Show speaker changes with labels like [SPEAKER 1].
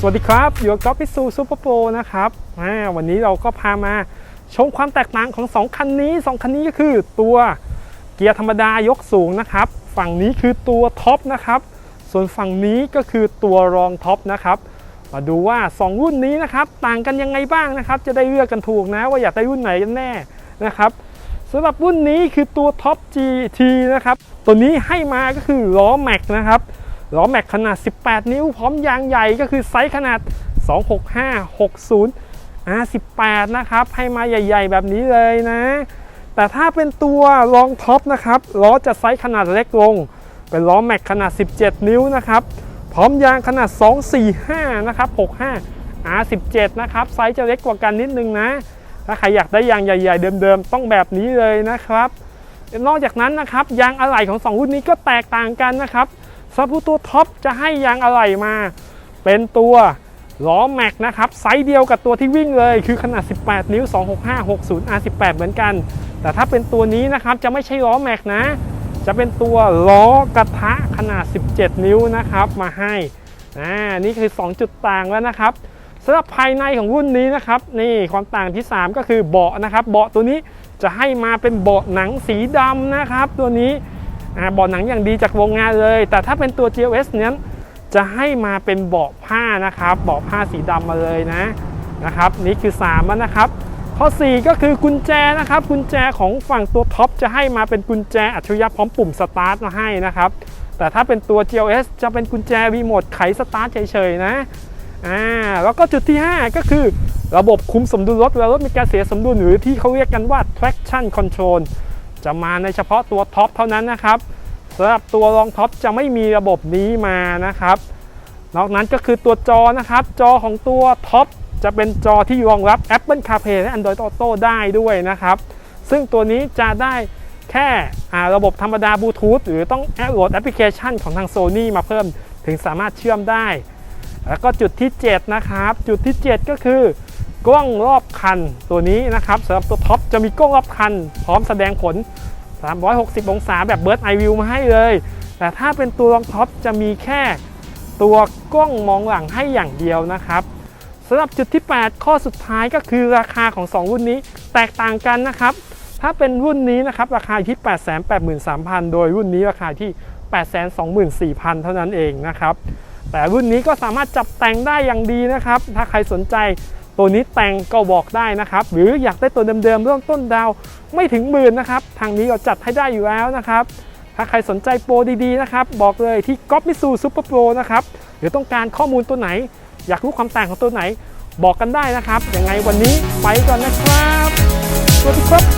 [SPEAKER 1] สวัสดีครับอยู่กับก๊อฟพิซูซูเปอร์โปรนะครับวันนี้เราก็พามาชมความแตกต่างของ 2 คันนี้ 2 คันนี้ก็คือตัวเกียร์ธรรมดายกสูงนะครับ ฝั่งนี้คือตัวท็อปนะครับ ส่วนฝั่งนี้ก็คือตัวรองท็อปนะครับ มาดูว่า 2 รุ่นนี้นะครับ ต่างกันยังไงบ้างนะครับ จะได้เลือกกันถูกนะ ว่าอยากได้รุ่นไหนกันแน่นะครับสำหรับรุ่นนี้คือตัวท็อป GT นะครับ ตัวนี้ให้มาก็คือล้อแม็กนะครับ ล้อแม็กขนาด 18 นิ้ว พร้อมยางใหญ่ก็คือไซส์ขนาด 265 60 R18 นะครับ ให้มาใหญ่ ๆ แบบนี้เลยนะ แต่ถ้าเป็นตัวรองท็อปนะครับล้อจะไซส์ขนาดเล็กลง เป็นล้อแม็กขนาด 17 นิ้วนะครับ พร้อมยางขนาด 245 นะครับ 65 R17 นะครับ ไซส์จะเล็กกว่ากันนิดนึงนะ ถ้าใครอยากได้ยางใหญ่ ๆ เดิมๆ ต้องแบบนี้เลยนะครับ นอกจากนั้นนะครับยางอะไหล่ของ 2 รุ่นนี้ก็แตกต่างกันนะครับ สำหรับตัวท็อปจะให้ยางอะไหล่มา เป็นตัวล้อแม็กนะครับ ไซส์เดียวกับตัวที่วิ่งเลย คือขนาด 18 นิ้ว 265 60 R18 เหมือนกัน แต่ถ้าเป็นตัวนี้นะครับจะไม่ใช่ล้อแม็กนะ จะเป็นตัวล้อกระทะขนาด 17 นิ้วนะครับมาให้อ่านี่คือ 2 จุดต่างแล้วนะครับสำหรับภายในของรุ่นนี้นะครับนี่ความต่างที่ 3 ก็คือเบาะนะครับ เบาะตัวนี้จะให้มาเป็นเบาะหนังสีดำนะครับ ตัวนี้าเบาะหนังอย่างดีจากโรงงานเลย แต่ถ้าเป็นตัว GLS เนี้ยจะให้มาเป็นเบาะผ้านะครับเบาะผ้าสีดำมาเลยนะนะครับนี่คือ3แล้วนะครับ ข้อ 4 ก็คือกุญแจนะครับ กุญแจของฝั่งตัวท็อปจะให้มาเป็นกุญแจอัจฉริยะพร้อมปุ่มสตาร์ทมาให้นะครับ แต่ถ้าเป็นตัว GLS จะเป็นกุญแจรีโมทไขสตาร์ทเฉยๆนะอ่าแล้วก็จุดที่ 5 ก็คือระบบคุมสมดุลรถเวลารถมีการเสียสมดุลหรือที่เขาเรียกกันว่า traction control จะมาในเฉพาะตัวท็อปเท่านั้นนะครับสำหรับตัวรองท็อปจะไม่มีระบบนี้มานะครับ นอกนั้นก็คือตัวจอนะครับ จอของตัวท็อปจะเป็นจอที่รองรับ Apple CarPlay และ Android Auto ได้ด้วยนะครับ ซึ่งตัวนี้จะได้แค่ระบบธรรมดาบลูทูธหรือต้องแอดโหลดแอปพลิเคชันของทาง Sony มาเพิ่มถึงสามารถเชื่อมได้ แล้วก็จุดที่ 7 นะครับ จุดที่ 7 ก็คือ กล้องรอบคันตัวนี้นะครับสำหรับตัวท็อปจะมีกล้องรอบคัน พร้อมแสดงผล 360 องศาแบบ Bird Eye View มาให้เลย แต่ถ้าเป็นตัวรองท็อปจะมีแค่ตัวกล้องมองหลังให้อย่างเดียวนะครับสำหรับจุดที่ 8 ข้อสุดท้ายก็คือราคาของ 2 รุ่นนี้แตกต่างกันนะครับ ถ้าเป็นรุ่นนี้นะครับราคาที่ 883,000 โดยรุ่นนี้ราคาที่ 824,000 เท่านั้นเองนะครับ แต่รุ่นนี้ก็สามารถจับแต่งได้อย่างดีนะครับ ถ้าใครสนใจ ตัวนี้แต่งก็บอกได้นะครับ หรืออยากได้ตัวเดิมๆเริ่มต้นดาวไม่ถึงหมื่นนะครับ ทางนี้เราจัดให้ได้อยู่แล้วนะครับ ถ้าใครสนใจโปรดีๆนะครับ บอกเลยที่ก๊อปมิซูซูเปอร์โปรนะครับหรือต้องการข้อมูลตัวไหน อยากรู้ความต่างของตัวไหน บอกกันได้นะครับยังไงวันนี้ไปก่อนนะครับสวัสดีครับ